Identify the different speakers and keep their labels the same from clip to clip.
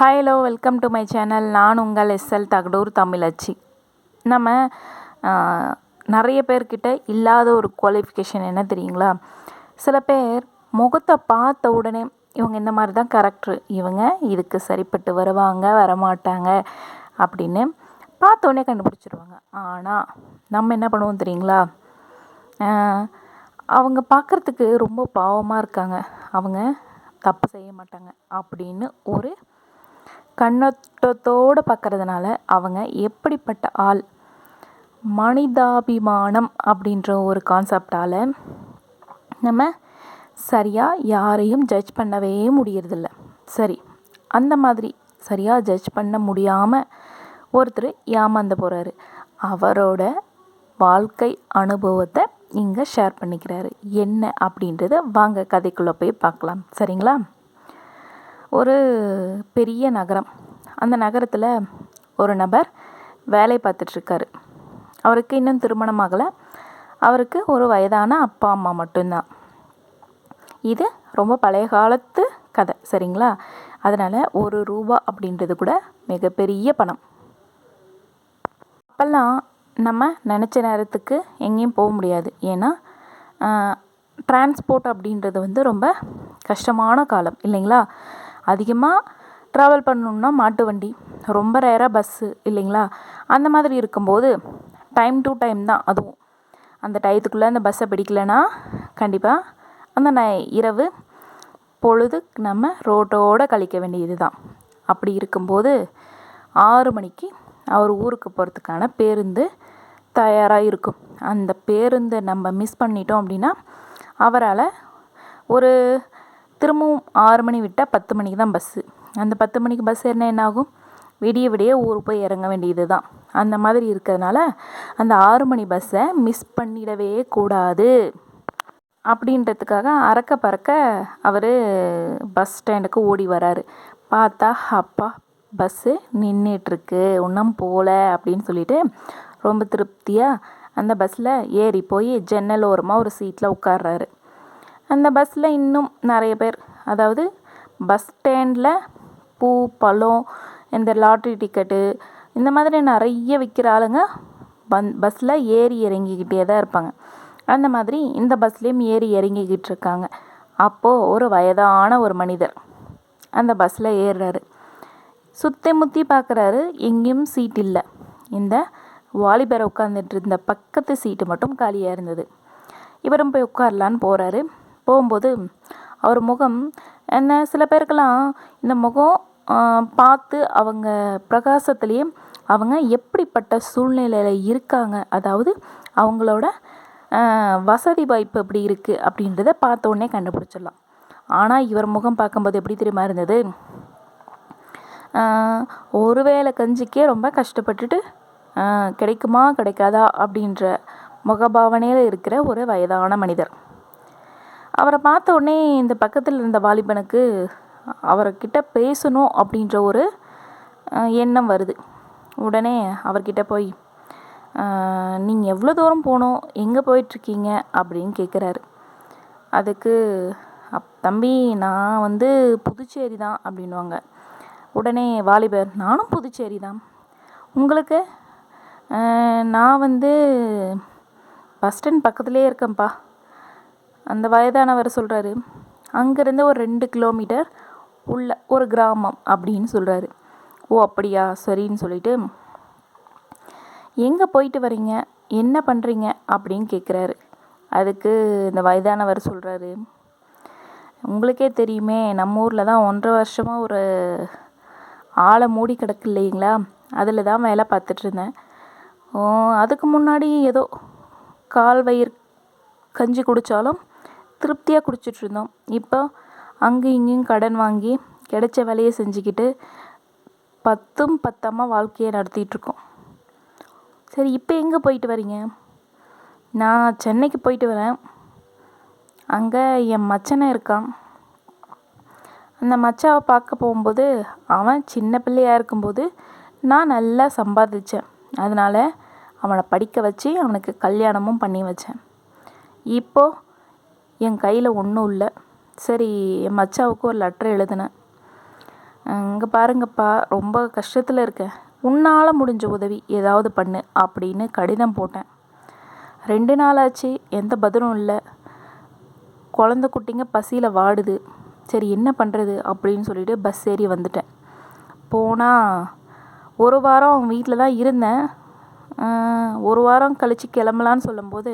Speaker 1: Hi hello welcome to my channel நான் உங்கள் SL Thagadur தமிழச்சி. நம்ம நிறைய பேர்கிட்ட இல்லாத ஒரு குவாலிஃபிகேஷன் என்ன தெரியுங்களா? சில பேர் முகத்தை பார்த்த உடனே இவங்க இந்த மாதிரி தான் கரெக்டர் இவங்க இதுக்கு சரிப்பட்டு வருவாங்க வரமாட்டாங்க அப்படின்னு பார்த்த உடனே கண்டுபிடிச்சிருவாங்க. ஆனால் நம்ம என்ன பண்ணுவோம் தெரியுங்களா? அவங்க பார்க்குறதுக்கு ரொம்ப பாவமாக இருக்காங்க. அவங்க தப்பு செய்ய மாட்டாங்க அப்படின்னு ஒரு கண்ணோட்டத்தோடு பார்க்கறதுனால அவங்க எப்படிப்பட்ட ஆள்? மனிதாபிமானம் அப்படின்ற ஒரு கான்செப்டால் நம்ம சரியாக யாரையும் ஜட்ஜ் பண்ணவே முடியறதில்ல. சரி அந்த மாதிரி சரியாக ஜட்ஜ் பண்ண முடியாமல் ஒருத்தர் ஏமாந்து போகிறாரு அவரோட வாழ்க்கை அனுபவத்தை இங்கே ஷேர் பண்ணிக்கிறாரு. என்ன அப்படின்றத வாங்க கதைக்குள்ளே போய் பார்க்கலாம். சரிங்களா? ஒரு பெரிய நகரம். அந்த நகரத்தில் ஒரு நபர் வேலை பார்த்துட்ருக்காரு. அவருக்கு இன்னும் திருமணம் ஆகலை. அவருக்கு ஒரு வயதான அப்பா அம்மா மட்டும்தான். இது ரொம்ப பழைய காலத்து கதை சரிங்களா? அதனால் ஒரு ரூபா அப்படின்றது கூட மிகப்பெரிய பணம். அப்போல்லாம் நம்ம நினச்ச நேரத்துக்கு எங்கேயும் போக முடியாது. ஏன்னா டிரான்ஸ்போர்ட் அப்படின்றது வந்து ரொம்ப கஷ்டமான காலம் இல்லைங்களா? அதிகமாக ட்ராவல் பண்ணணுன்னா மாட்டு வண்டி ரொம்ப ரேராக பஸ்ஸு இல்லைங்களா? அந்த மாதிரி இருக்கும்போது டைம் டு டைம் தான் அதுவும். அந்த டயத்துக்குள்ளே அந்த பஸ்ஸை பிடிக்கலனா கண்டிப்பாக அந்த ந இரவு பொழுது நம்ம ரோட்டோடு கழிக்க வேண்டியது தான். அப்படி இருக்கும்போது ஆறு மணிக்கு அவர் ஊருக்கு போகிறதுக்கான பேருந்து தயாராக இருக்கும். அந்த பேருந்தை நம்ம மிஸ் பண்ணிட்டோம் அப்படின்னா அவரால் ஒரு திரும்பவும் ஆறு மணி விட்டால் பத்து மணிக்கு தான் பஸ்ஸு அந்த பத்து மணிக்கு பஸ் ஏறினா என்ன ஆகும் விடிய விடிய ஊர் போய் இறங்க வேண்டியது தான். அந்த மாதிரி இருக்கிறதுனால அந்த ஆறு மணி பஸ்ஸை மிஸ் பண்ணிடவே கூடாது. அப்படின்றதுக்காக அறக்க பறக்க அவர் பஸ் ஸ்டாண்டுக்கு ஓடி வராரு. பார்த்தா அப்பா பஸ்ஸு நின்றுட்டுருக்கு ஒன்றும் போகல அப்படின்னு சொல்லிட்டு ரொம்ப திருப்தியாக அந்த பஸ்ஸில் ஏறி போய் ஜன்னல் ஓரமாக ஒரு சீட்டில் உட்கார்றாரு. அந்த பஸ்ஸில் இன்னும் நிறைய பேர். அதாவது பஸ் ஸ்டாண்டில் பூ பழம் இந்த லாட்ரி டிக்கெட்டு இந்த மாதிரி நிறைய விற்கிற ஆளுங்க பன் பஸ்ஸில் ஏறி இறங்கிக்கிட்டே தான் இருப்பாங்க. அந்த மாதிரி இந்த பஸ்லேயும் ஏறி இறங்கிக்கிட்டு இருக்காங்க. அப்போது ஒரு வயதான ஒரு மனிதர் அந்த பஸ்ஸில் ஏறுறாரு. சுற்றி முற்றி பார்க்குறாரு எங்கேயும் சீட் இல்லை. இந்த வாலிபரை உட்காந்துட்டு இருந்த பக்கத்து சீட்டு மட்டும் காலியாக இருந்தது. இவரும் போய் உட்காரலான்னு போகிறாரு போகும்போது அவர் முகம் என்ன சில பேருக்கெல்லாம் இந்த முகம் பார்த்து அவங்க பிரகாசத்துலேயே அவங்க எப்படிப்பட்ட சூழ்நிலையில் இருக்காங்க. அதாவது அவங்களோட வசதி வாய்ப்பு எப்படி இருக்குது அப்படின்றத பார்த்த உடனே கண்டுபிடிச்சிடலாம். ஆனால் இவர் முகம் பார்க்கும்போது எப்படி தெரியுமா இருந்தது? ஒரு வேளை கஞ்சிக்கே ரொம்ப கஷ்டப்பட்டுட்டு கிடைக்குமா கிடைக்காதா அப்படின்ற முகபாவனையில் இருக்கிற ஒரு வயதான மனிதர். அவரை பார்த்த உடனே இந்த பக்கத்தில் இருந்த வாலிபனுக்கு அவர்கிட்ட பேசணும் அப்படின்ற ஒரு எண்ணம் வருது. உடனே அவர்கிட்ட போய் நீங்கள் எவ்வளோ தூரம் போகணும்? எங்கே போயிட்டுருக்கீங்க? அப்படின்னு கேட்குறாரு. அதுக்கு அப் தம்பி நான் வந்து புதுச்சேரி தான் அப்படின்வாங்க உடனே வாலிபர் நானும் புதுச்சேரி தான். உங்களுக்கு? நான் வந்து பஸ் ஸ்டாண்ட் பக்கத்துலேயே இருக்கேன்ப்பா. அந்த வயதானவர் சொல்கிறாரு அங்கேருந்து ஒரு ரெண்டு கிலோமீட்டர் உள்ள ஒரு கிராமம் அப்படின்னு சொல்கிறாரு ஓ அப்படியா? சரின்னு சொல்லிட்டு எங்கே போயிட்டு வரீங்க? என்ன பண்ணுறீங்க அப்படின்னு கேட்குறாரு அதுக்கு இந்த வயதானவர் சொல்கிறாரு உங்களுக்கே தெரியுமே நம்ம ஊரில் தான் ஒன்றரை வருஷமாக ஒரு ஆளை மூடி கிடக்கு இல்லைங்களா? அதில் தான் வேலை பார்த்துட்ருந்தேன் அதுக்கு முன்னாடி ஏதோ கால் வயிறு கஞ்சி குடித்தாலும் திருப்தியாக குடிச்சிட்டு இருந்தோம் இப்போ அங்கேயும் இங்கேயும் கடன் வாங்கி கிடைச்ச வேலையை செஞ்சுக்கிட்டு பத்தும் பத்தாமல் வாழ்க்கையை நடத்திட்டு இருக்கோம் சரி இப்போ எங்கே போயிட்டு வரீங்க? நான் சென்னைக்கு போயிட்டு வரேன். அங்கே என் மச்சனை இருக்கான். அந்த மச்சாவை பார்க்க போகும்போது அவன் சின்ன பிள்ளையாக இருக்கும்போது நான் நல்லா சம்பாதிச்சேன். அதனால் அவனை படிக்க வச்சு அவனுக்கு கல்யாணமும் பண்ணி வச்சேன். இப்போது என் கையில் ஒன்றும் இல்லை. சரி என் மச்சாவுக்கு ஒரு லெட்டர் எழுதினேன். இங்கே பாருங்கப்பா ரொம்ப கஷ்டத்தில் இருக்கேன் உன்னால் முடிஞ்ச உதவி ஏதாவது பண்ணு அப்படின்னு கடிதம் போட்டேன். ரெண்டு நாளாச்சு எந்த பதிலும் இல்லை. குழந்த குட்டிங்க பசியில் வாடுது. சரி என்ன பண்ணுறது அப்படின்னு சொல்லிட்டு பஸ் ஏறி வந்துட்டேன். போனால் ஒரு வாரம் அவங்க வீட்டில் தான் இருந்தேன். ஒரு வாரம் கழித்து கிளம்பலான்னு சொல்லும்போது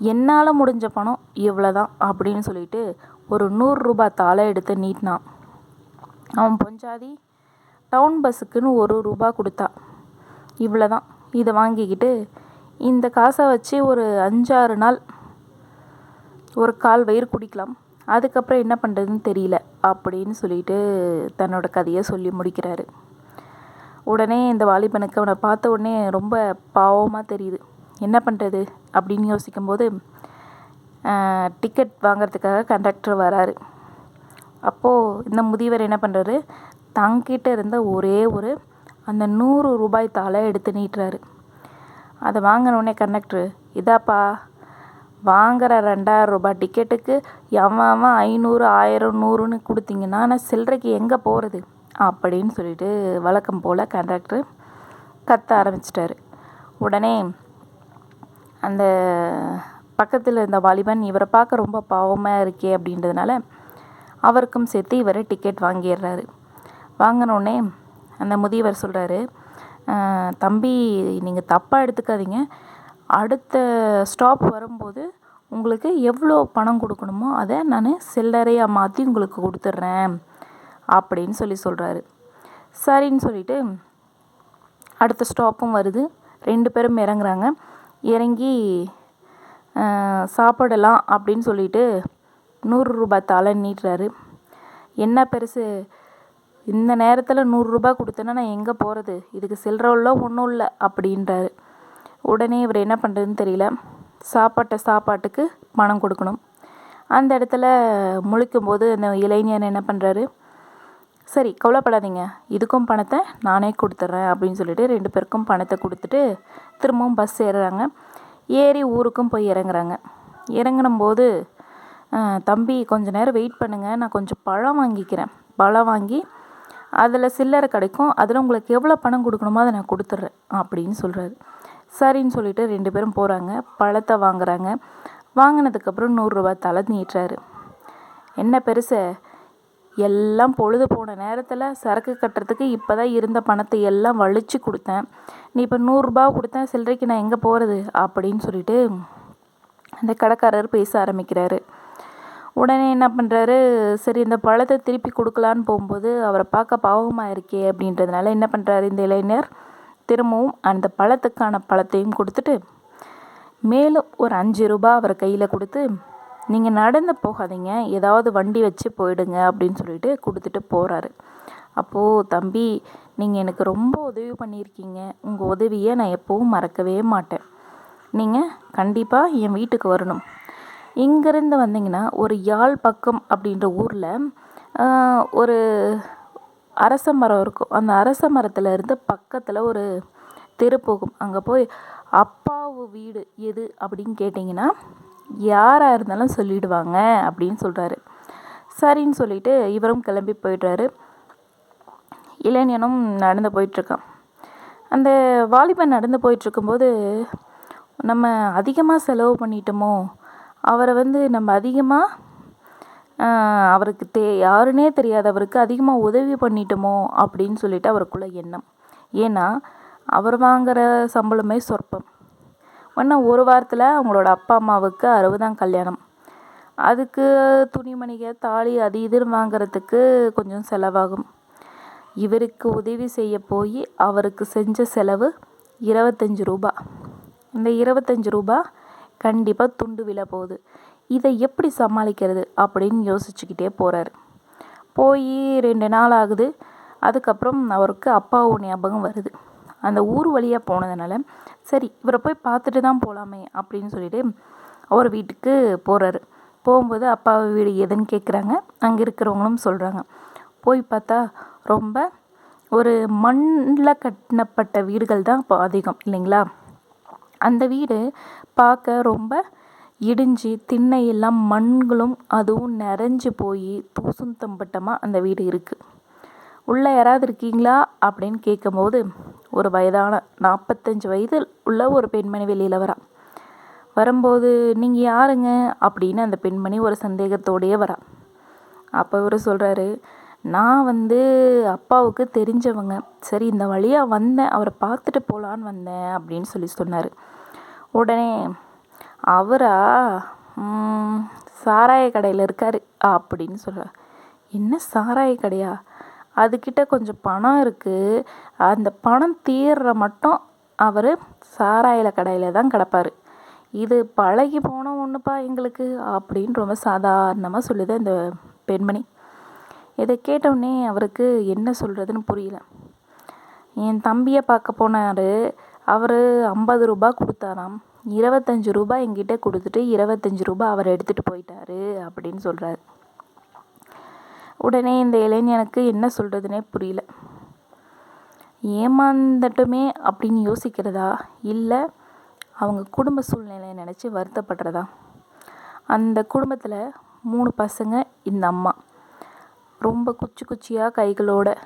Speaker 1: என்னால் முடிஞ்ச பணம் இவ்வளோ தான் அப்படின்னு சொல்லிட்டு ஒரு நூறுரூபா தாளை எடுத்து நீட்டினான். அவன் பொஞ்சாதி டவுன் பஸ்ஸுக்குன்னு ஒரு ரூபா கொடுத்தா. இவ்வளோ தான் இதை வாங்கிக்கிட்டு இந்த காசை வச்சு ஒரு அஞ்சாறு நாள் ஒரு கால் வயிறு குடிக்கலாம். அதுக்கப்புறம் என்ன பண்ணுறதுன்னு தெரியல அப்படின்னு சொல்லிட்டு தன்னோட கதையை சொல்லி முடிக்கிறாரு. உடனே இந்த வாலிபனுக்கு அவனை பார்த்த உடனே ரொம்ப பாவமாக தெரியுது. என்ன பண்ணுறது அப்படின்னு யோசிக்கும்போது டிக்கெட் வாங்கிறதுக்காக கண்டக்டர் வராரு. அப்போது இந்த முதியவர் என்ன பண்ணுறாரு தங்கிட்ட இருந்த ஒரே ஒரு அந்த நூறு ரூபாய் தாளை எடுத்து நீட்டுறாரு. அதை வாங்கினோடனே கண்டக்டர் இதாப்பா வாங்குகிற ரெண்டாயிரம் ரூபாய் டிக்கெட்டுக்கு எவன் அவன் ஐநூறு ஆயிரம் நூறுன்னு கொடுத்தீங்கன்னா நான் சில்லறைக்கு எங்கே போகிறது அப்படின்னு சொல்லிட்டு வழக்கம் போல் கண்டக்டர் கத்த ஆரம்பிச்சிட்டாரு. உடனே அந்த பக்கத்தில் இருந்த வாலிபன் இவரை பார்க்க ரொம்ப பாவமாக இருக்கே அப்படின்றதுனால அவருக்கும் சேர்த்து இவர் டிக்கெட் வாங்கிடுறாரு. வாங்கினோடனே அந்த முதியவர் சொல்கிறாரு தம்பி நீங்கள் தப்பாக எடுத்துக்காதீங்க. அடுத்த ஸ்டாப் வரும்போது உங்களுக்கு எவ்வளோ பணம் கொடுக்கணுமோ அதை நான் சில்லறையாக மாற்றி உங்களுக்கு கொடுத்துட்றேன் அப்படின்னு சொல்லி சொல்கிறாரு சரின்னு சொல்லிட்டு அடுத்த ஸ்டாப்பும் வருது. ரெண்டு பேரும் இறங்குறாங்க. இறங்கி சாப்பிடலாம் அப்படின்னு சொல்லிட்டு நூறு ரூபாய் தாளை நீட்டுறாரு. என்ன பெருசு? இந்த நேரத்தில் நூறுரூபா கொடுத்தேன்னா நான் எங்கே போகிறது இதுக்கு சில்லற ஒன்றும் இல்லை அப்படின்றாரு. உடனே இவர் என்ன பண்ணுறதுன்னு தெரியல. சாப்பாட்டை சாப்பாட்டுக்கு பணம் கொடுக்கணும். அந்த இடத்துல முழிக்கும்போது அந்த இளைஞன் என்ன பண்ணுறாரு சரி கவலைப்படாதீங்க. இதுக்கும் பணத்தை நானே கொடுத்துட்றேன் அப்படின்னு சொல்லிட்டு ரெண்டு பேருக்கும் பணத்தை கொடுத்துட்டு திரும்பவும் பஸ் ஏறுறாங்க. ஏறி ஊருக்கும் போய் இறங்குறாங்க. இறங்கினும்போது தம்பி கொஞ்சம் நேரம் வெயிட் பண்ணுங்கள் நான் கொஞ்சம் பழம் வாங்கிக்கிறேன். பழம் வாங்கி அதில் சில்லறை கிடைக்கும். அதில் உங்களுக்கு எவ்வளோ பணம் கொடுக்கணுமோ அதை நான் கொடுத்துட்றேன் அப்படின்னு சொல்கிறாரு சரின்னு சொல்லிட்டு ரெண்டு பேரும் போகிறாங்க பழத்தை வாங்குறாங்க. வாங்கினதுக்கப்புறம் நூறுரூவா தலை நீட்டுறாரு. என்ன பெருசை? எல்லாம் பொழுது போன நேரத்தில் சரக்கு கட்டுறதுக்கு இப்போ தான் இருந்த பணத்தை எல்லாம் வலிச்சு கொடுத்தேன். நீ இப்போ நூறுரூபா கொடுத்தேன் சில்லறைக்கு நான் எங்கே போகிறது அப்படின்னு சொல்லிட்டு அந்த கடைக்காரர் பேச ஆரம்பிக்கிறாரு. உடனே என்ன பண்ணுறாரு சரி இந்த பழத்தை திருப்பி கொடுக்கலான்னு போகும்போது அவரை பார்க்க பாவமாக இருக்கே அப்படின்றதுனால என்ன பண்ணுறாரு இந்த இளைஞர்? திரும்பவும் அந்த பழத்துக்கான பழத்தையும் கொடுத்துட்டு மேலும் ஒரு அஞ்சு ரூபா அவர் கையில் கொடுத்து நீங்கள் நடந்து போகாதீங்க. ஏதாவது வண்டி வச்சு போயிடுங்க அப்படின்னு சொல்லிட்டு கொடுத்துட்டு போகிறாரு அப்போது தம்பி நீங்கள் எனக்கு ரொம்ப உதவி பண்ணியிருக்கீங்க. உங்கள் உதவியை நான் எப்போவும் மறக்கவே மாட்டேன். நீங்கள் கண்டிப்பாக என் வீட்டுக்கு வரணும். இங்கேருந்து வந்தீங்கன்னா ஒரு யாழ் பக்கம் அப்படின்ற ஊரில் ஒரு அரச மரம் இருக்கும். அந்த அரச மரத்தில் இருந்து பக்கத்தில் ஒரு தெரு போகும். அங்கே போய் அப்பாவு வீடு எது? அப்படின்னு கேட்டிங்கன்னா யாராக இருந்தாலும் சொல்லிடுவாங்க அப்படின்னு சொல்கிறாரு சரின்னு சொல்லிட்டு இவரும் கிளம்பி போயிடுறாரு. இளைஞனும் நடந்து போயிட்டுருக்கான். அந்த வாலிபன் நடந்து போயிட்டுருக்கும்போது நம்ம அதிகமாக செலவு பண்ணிட்டோமோ? அவரை வந்து நம்ம அதிகமாக அவருக்கு தே யாருன்னே தெரியாதவருக்கு அதிகமாக உதவி பண்ணிட்டோமோ? அப்படின்னு சொல்லிட்டு அவருக்குள்ள எண்ணம். ஏன்னா அவர் வாங்குகிற சம்பளமே சொற்பம். இன்னும் ஒரு வாரத்தில் அவங்களோட அப்பா அம்மாவுக்கு அறுபதாம் கல்யாணம். அதுக்கு துணிமணிக தாலி அது இதுன்னு வாங்குறதுக்கு கொஞ்சம் செலவாகும். இவருக்கு உதவி செய்ய போய் அவருக்கு செஞ்ச செலவு இருபத்தஞ்சி ரூபா. இந்த இருபத்தஞ்சி ரூபா கண்டிப்பாக துண்டு விழ போகுது. இதை எப்படி சமாளிக்கிறது அப்படின்னு யோசிச்சுக்கிட்டே போகிறாரு போய் ரெண்டு நாள் ஆகுது. அதுக்கப்புறம் அவருக்கு அப்பாவும் ஞாபகம் வருது. அந்த ஊர் வழியாக போனதுனால சரி இவரை போய் பார்த்துட்டு தான் போகலாமே அப்படின்னு சொல்லிட்டு அவர் வீட்டுக்கு போகிறாரு போகும்போது அப்பா வீடு எதுன்னு கேட்குறாங்க அங்கே இருக்கிறவங்களும் சொல்கிறாங்க போய் பார்த்தா ரொம்ப ஒரு மண்ணில் கட்டினப்பட்ட வீடுகள் தான் இப்போ அதிகம் இல்லைங்களா? அந்த வீடு பார்க்க ரொம்ப இடிஞ்சு திண்ணையெல்லாம் மண்களும் அதுவும் நிறைஞ்சு போய் தூசும் தம்பட்டமாக அந்த வீடு இருக்குது உள்ளே யாராவது இருக்கீங்களா? அப்படின்னு கேட்கும்போது ஒரு வயதான நாற்பத்தஞ்சு வயது உள்ள ஒரு பெண்மணி வெளியில் வரா. வரும்போது நீங்கள் யாருங்க? அப்படின்னு அந்த பெண்மணி ஒரு சந்தேகத்தோடையே வரா. அப்போ இவர் சொல்கிறாரு நான் வந்து அப்பாவுக்கு தெரிஞ்சவங்க. சரி இந்த வழியாக வந்தேன். அவரை பார்த்துட்டு போகலான்னு வந்தேன். அப்படின்னு சொல்லி சொன்னார். உடனே அவரா? சாராய கடையில் இருக்கார். அப்படின்னு சொல்கிறார் என்ன சாராய கடையா? அதுக்கிட்ட கொஞ்சம் பணம் இருக்குது அந்த பணம் தீர்ற மட்டும் அவர் சாராயில கடையில் தான் கிடப்பார். இது பழகி போன ஒன்றுப்பா எங்களுக்கு அப்படின்னு ரொம்ப சாதாரணமாக சொல்லுது அந்த பெண்மணி. இதை கேட்டவுடனே அவருக்கு என்ன சொல்கிறதுன்னு புரியல. என் தம்பியை பார்க்க போனார். அவர் ஐம்பது ரூபா கொடுத்தாராம். இருபத்தஞ்சி ரூபாய் எங்கிட்ட கொடுத்துட்டு இருபத்தஞ்சி ரூபாய் அவர் எடுத்துகிட்டு போயிட்டாரு அப்படின்னு சொல்கிறாரு உடனே இந்த இளைஞனுக்கு என்ன சொல்கிறதுனே புரியல. ஏமாந்தட்டுமே அப்படின்னு யோசிக்கிறதா? இல்லை அவங்க குடும்ப சூழ்நிலையை நினச்சி வருத்தப்படுறதா? அந்த குடும்பத்தில் மூணு பசங்க இந்த அம்மா. ரொம்ப குச்சி குச்சியாக கைகளோட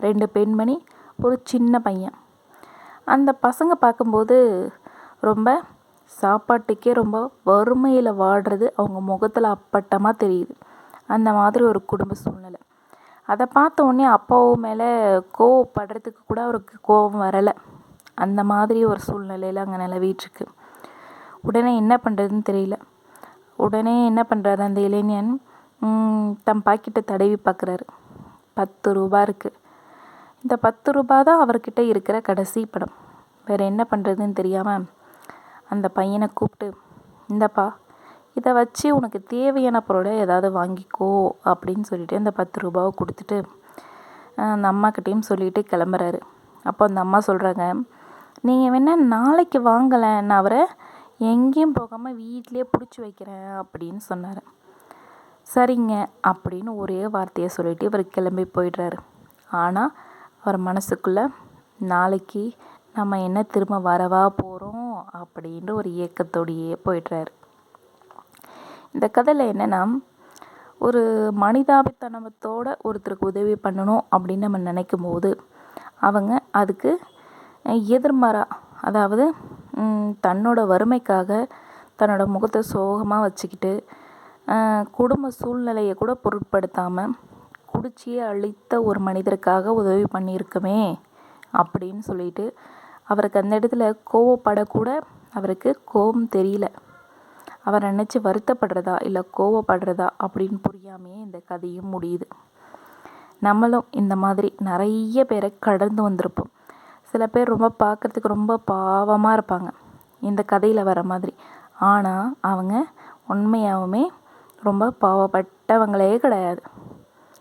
Speaker 1: ரெண்டு பெண்மணி ஒரு சின்ன பையன். அந்த பசங்க பார்க்கும்போது ரொம்ப சாப்பாட்டுக்கே ரொம்ப வறுமையில் வாடுறது அவங்க முகத்தில் அப்பட்டமாக தெரியுது. அந்த மாதிரி ஒரு குடும்ப சூழ்நிலை. அதை பார்த்த உடனே அப்பாவும் மேலே கோவப்படுறதுக்கு கூட அவருக்கு கோபம் வரலை. அந்த மாதிரி ஒரு சூழ்நிலையில் அங்கே நிலவிட்டுருக்கு. உடனே என்ன பண்ணுறதுன்னு தெரியல. உடனே என்ன பண்ணுறாரு அந்த இளைஞன்? தம் பாக்கெட்டை தடவி பார்க்குறாரு பத்து ரூபா இருக்குது இந்த பத்து ரூபா தான் அவர்கிட்ட இருக்கிற கடைசி படம் வேறு என்ன பண்ணுறதுன்னு தெரியாமல் அந்த பையனை கூப்பிட்டு இந்தப்பா இதை வச்சு உனக்கு தேவையான பொருளை ஏதாவது வாங்கிக்கோ அப்படின்னு சொல்லிட்டு அந்த பத்து ரூபாவை கொடுத்துட்டு அந்த அம்மாக்கிட்டேயும் சொல்லிட்டு கிளம்புறாரு. அப்போ அந்த அம்மா சொல்கிறாங்க நீங்கள் வேணால் நாளைக்கு வாங்கலை நான் அவரை எங்கேயும் போகாமல் வீட்டிலே பிடிச்சி வைக்கிறேன் அப்படின்னு சொன்னார். சரிங்க அப்படின்னு ஒரே வார்த்தையை சொல்லிட்டு இவர் கிளம்பி போயிடுறாரு. ஆனால் அவர் மனசுக்குள்ளே நாளைக்கு நம்ம என்ன திரும்ப வரவா போகிறோம் அப்படின்ற ஒரு இயக்கத்தோடையே போயிடுறாரு. இந்த கதையில் என்னென்னா ஒரு மனிதாபித்தனத்தோட ஒருத்தருக்கு உதவி பண்ணணும் அப்படின்னு நம்ம நினைக்கும் போது அவங்க அதுக்கு எதிர்மறாக அதாவது தன்னோட வறுமைக்காக தன்னோட முகத்தை சோகமாக வச்சுக்கிட்டு குடும்ப சூழ்நிலையை கூட பொருட்படுத்தாமல் குடிச்சியே அழித்த ஒரு மனிதருக்காக உதவி பண்ணியிருக்கமே அப்படின்னு சொல்லிட்டு அவருக்கு அந்த இடத்துல கோவப்படக்கூட அவருக்கு கோபம் தெரியல. அவர் நினச்சி வருத்தப்படுறதா இல்லை கோவப்படுறதா அப்படின்னு புரியாமையே இந்த கதையும் முடியுது. நம்மளும் இந்த மாதிரி நிறைய பேரை கடந்து வந்திருப்போம். சில பேர் ரொம்ப பார்க்குறதுக்கு ரொம்ப பாவமாக இருப்பாங்க. இந்த கதையில் வர மாதிரி. ஆனால் அவங்க உண்மையாகவுமே ரொம்ப பாவப்பட்டவங்களே கிடையாது.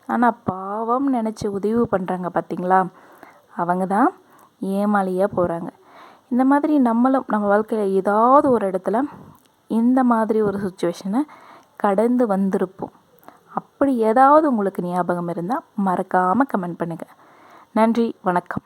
Speaker 1: ஆனால் பாவம் நினச்சி உதவி பண்ணுறாங்க பார்த்திங்களா அவங்க தான் ஏமாளியாக போகிறாங்க இந்த மாதிரி நம்மளும் நம்ம வாழ்க்கையில் ஏதாவது ஒரு இடத்துல இந்த மாதிரி ஒரு சுச்சுவேஷனை கடந்து வந்திருப்போம். அப்படி ஏதாவது உங்களுக்கு ஞாபகம் இருந்தால் மறக்காமல் கமெண்ட் பண்ணுங்கள் நன்றி வணக்கம்.